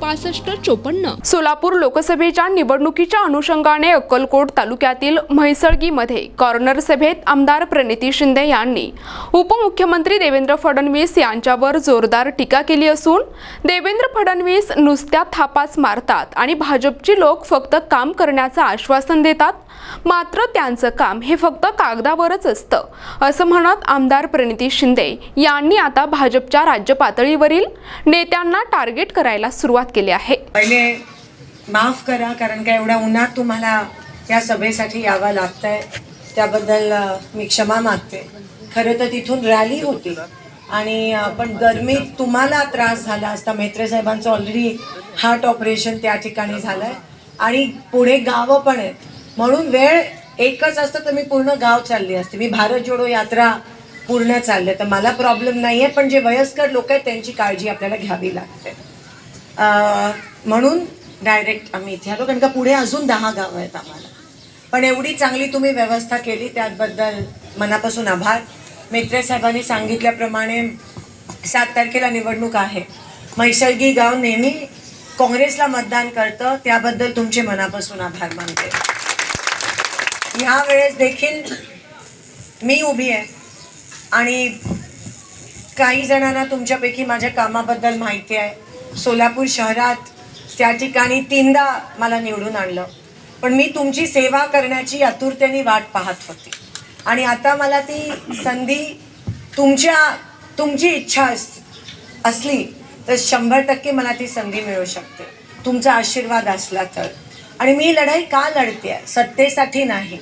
पासष्ट चोपन्न. सोलापूर लोकसभेच्या निवडणुकीच्या अनुषंगाने अक्कलकोट तालुक्यातील म्हैसळगीमध्ये कॉर्नर सभेत आमदार प्रणिती शिंदे यांनी उपमुख्यमंत्री देवेंद्र फडणवीस यांच्यावर जोरदार टीका केली असून देवेंद्र फडणवीस नुसत्या थापाच मारतात आणि भाजपची लोक फक्त काम करण्याचं आश्वासन देतात मात्र त्यांचं काम हे फक्त कागदावरच असतं. असं म्हणत आमदार प्रणिती शिंदे यांनी आता भाजपच्या राज्य पातळीवरील नेत्यांना टार्गेट करायला सुरुवात केली आहे. पहिले माफ करा कारण का एवढ्या उन्हात तुम्हाला या सभेसाठी यावं लागतंय. त्याबद्दल मी क्षमा मागते. खरं तर तिथून रॅली होती. आणि पण गरमीत तुम्हाला त्रास झाला असता. मेत्रे साहेबांचं ऑलरेडी हार्ट ऑपरेशन त्या ठिकाणी झालंय. आणि पुढे गावं पण आहेत. म्हणून वेळ एकच असतं तर मी पूर्ण गाव चालली असते. मी भारत जोडो यात्रा पूर्ण चालले तर मला प्रॉब्लेम नाही आहे पण जे वयस्कर लोक आहेत त्यांची काळजी आपल्याला घ्यावी लागते. म्हणून डायरेक्ट आम्ही इथे आलो कारण का पुढे अजून दहा गावं आहेत आम्हाला. पण एवढी चांगली तुम्ही व्यवस्था केली त्याबद्दल मनापासून आभार. मेत्रे साहेबांनी सांगितल्याप्रमाणे सात तारखेला निवडणूक आहे. मैसर्गी गाव नेहमी काँग्रेसला मतदान करतं त्याबद्दल तुमचे मनापासून आभार मानते. ह्या वेळेस देखील मी उभी आहे. आणि काही जणांना तुमच्यापैकी माझ्या कामाबद्दल माहिती आहे. सोलापूर शहरात त्या ठिकाणी तीनदा मला निवडून आणलं. पण मी तुमची सेवा करण्याची आतुरतेने वाट पाहत होती. आणि आता मला ती संधी तुमच्या तुमची इच्छा अस असली तर शंभर टक्के मला ती संधी मिळू शकते. तुमचा आशीर्वाद असला तर. आणि मी लढाई का लढते? आहे सत्तेसाठी नाही.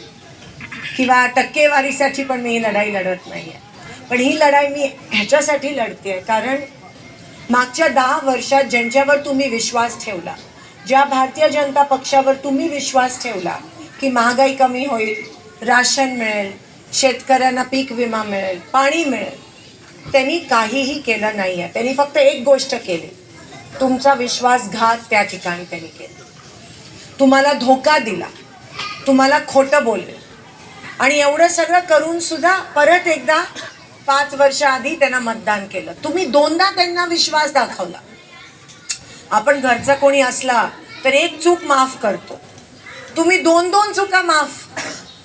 किंवा टक्केवारीसाठी पण मी ही लढाई लढत नाही आहे पण ही लढाई मी ह्याच्यासाठी लढते आहे कारण मागच्या दहा वर्षात ज्यांच्यावर तुम्ही विश्वास ठेवला ज्या भारतीय जनता पक्षावर तुम्ही विश्वास ठेवला की महागाई कमी होईल राशन मिळेल शेतकऱ्यांना पीक विमा मिळेल पाणी मिळेल त्यांनी काहीही केलं नाही आहे त्यांनी फक्त एक गोष्ट केली. तुमचा विश्वासघात त्या ठिकाणी त्यांनी केला. तुम्हाला धोका दिला. तुम्हाला खोटं बोलले. आणि एवढं सगळं करून सुद्धा परत एकदा पाच वर्ष आधी त्यांना मतदान केलं. तुम्ही दोनदा त्यांना विश्वास दाखवला. आपण घरचा कोणी असला तर एक चूक माफ करतो. तुम्ही दोन दोन चुका माफ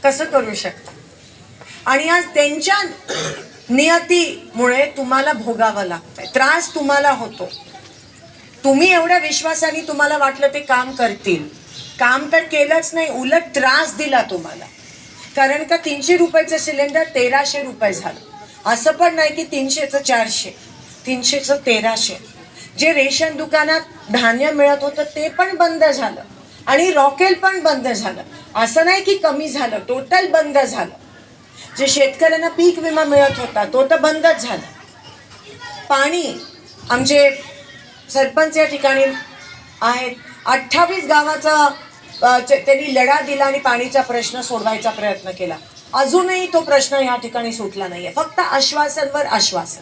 कसं करू शकता? आणि आज त्यांच्या नियतीमुळे तुम्हाला भोगावं लागतंय. त्रास तुम्हाला होतो. तुम्ही एवढ्या विश्वासाने तुम्हाला वाटलं ते काम करतील. काम तर केलंच नाही उलट त्रास दिला तुम्हाला. कारण का तीनशे रुपयाचं सिलेंडर तेराशे रुपये झालं. असं पण नाही की तीनशेचं चारशे तीनशेचं तेराशे. जे रेशन दुकानात धान्य मिळत होतं ते पण बंद झालं. आणि रॉकेल पण बंद झालं. असं नाही की कमी झालं टोटल बंद झालं. जे शेतकऱ्यांना पीक विमा मिळत होता तो तर बंदच झाला. पाणी आमचे सरपंच या ठिकाणी आहेत. अठ्ठावीस गावाचा त्यांनी लढा दिला आणि पाणीचा प्रश्न सोडवायचा प्रयत्न केला. अजूनही तो प्रश्न या ठिकाणी सुटला नाहीये. फक्त आश्वासनवर आश्वासन.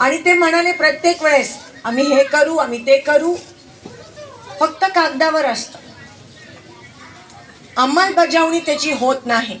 आणि ते म्हणाले प्रत्येक वेळेस आम्ही हे करू आम्ही ते करू. फक्त कागदावर असतं. अंमलबजावणी त्याची होत नाही.